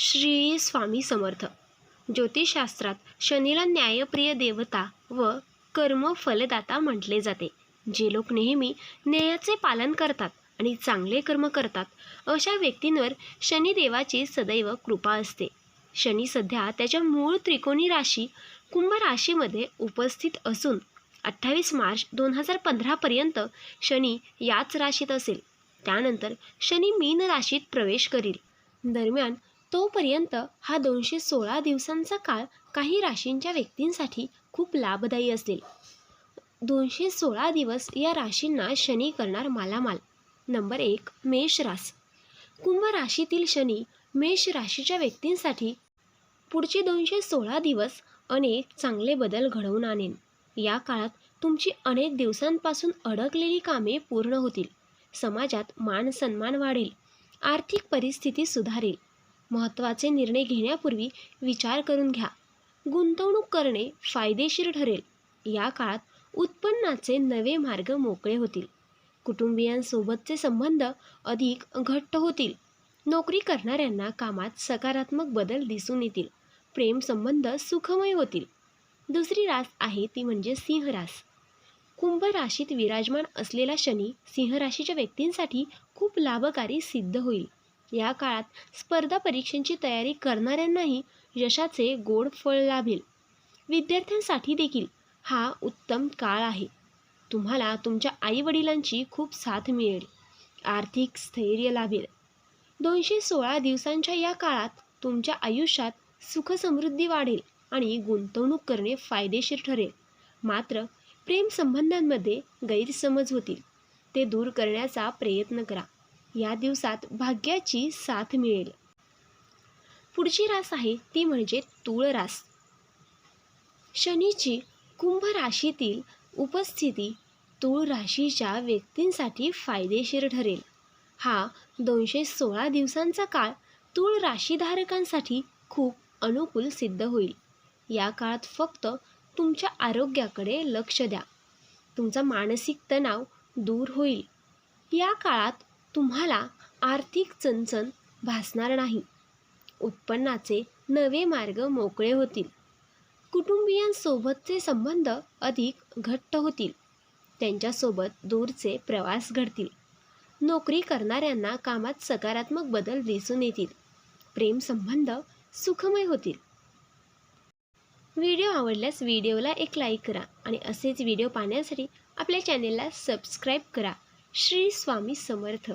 श्री स्वामी समर्थ. ज्योतिषशास्त्रात शनीला न्यायप्रिय देवता व कर्मफलदाता म्हटले जाते. जे लोक नेहमी न्यायाचे पालन करतात आणि चांगले कर्म करतात अशा व्यक्तींवर शनिदेवाची सदैव कृपा असते. शनी सध्या त्याच्या मूळ त्रिकोणी राशी कुंभ राशीमध्ये उपस्थित असून अठ्ठावीस मार्च दोन हजार पंधरापर्यंत शनी याच राशीत असेल. त्यानंतर शनी मीन राशीत प्रवेश करील. दरम्यान तोपर्यंत हा दोनशे सोळा दिवसांचा काळ काही राशींच्या व्यक्तींसाठी खूप लाभदायी असेल. दोनशे सोळा दिवस या राशींना शनी करणार मालामाल. नंबर एक मेष रास कुंभ राशीतील शनी मेष राशीच्या व्यक्तींसाठी पुढचे दोनशे सोळा दिवस अनेक चांगले बदल घडवून आणेन या काळात तुमची अनेक दिवसांपासून अडकलेली कामे पूर्ण होतील. समाजात मान सन्मान वाढेल. आर्थिक परिस्थिती सुधारेल. महत्त्वाचे निर्णय घेण्यापूर्वी विचार करून घ्या. गुंतवणूक करणे फायदेशीर ठरेल. या काळात उत्पन्नाचे नवे मार्ग मोकळे होतील. कुटुंबियांसोबतचे संबंध अधिक घट्ट होतील. नोकरी करणाऱ्यांना कामात सकारात्मक बदल दिसून येतील. प्रेमसंबंध सुखमय होतील. दुसरी रास आहे ती म्हणजे सिंहरास कुंभ राशीत विराजमान असलेला शनी सिंह राशीच्या व्यक्तींसाठी खूप लाभकारी सिद्ध होईल. या काळात स्पर्धा परीक्षांची तयारी करणाऱ्यांनाही यशाचे गोड फळ लाभेल. विद्यार्थ्यांसाठी देखील हा उत्तम काळ आहे. तुम्हाला तुमच्या आईवडिलांची खूप साथ मिळेल. आर्थिक स्थैर्य लाभेल. दोनशे सोळा दिवसांच्या या काळात तुमच्या आयुष्यात सुखसमृद्धी वाढेल आणि गुंतवणूक करणे फायदेशीर ठरेल. मात्र प्रेमसंबंधांमध्ये गैरसमज होतील. ते दूर करण्याचा प्रयत्न करा. या दिवसात भाग्याची साथ मिळेल. पुढची रास आहे ती म्हणजे तुळ रास. शनीची कुंभ राशीतील उपस्थिती तुळ राशीच्या व्यक्तींसाठी फायदेशीर ठरेल. हा दोनशे सोळा दिवसांचा काळ तुळ राशीधारकांसाठी खूप अनुकूल सिद्ध होईल. या काळात फक्त तुमच्या आरोग्याकडे लक्ष द्या. तुमचा मानसिक तणाव दूर होईल. या काळात तुम्हाला आर्थिक चणचण भासणार नाही. उत्पन्नाचे नवे मार्ग मोकळे होतील. कुटुंबियांसोबतचे संबंध अधिक घट्ट होतील. त्यांच्यासोबत दूरचे प्रवास घडतील. नोकरी करणाऱ्यांना कामात सकारात्मक बदल दिसून येतील. प्रेमसंबंध सुखमय होतील. व्हिडिओ आवडल्यास व्हिडिओला एक लाईक करा आणि असेच व्हिडिओ पाहण्यासाठी आपल्या चॅनेलला सबस्क्राईब करा. श्री स्वामी समर्थ.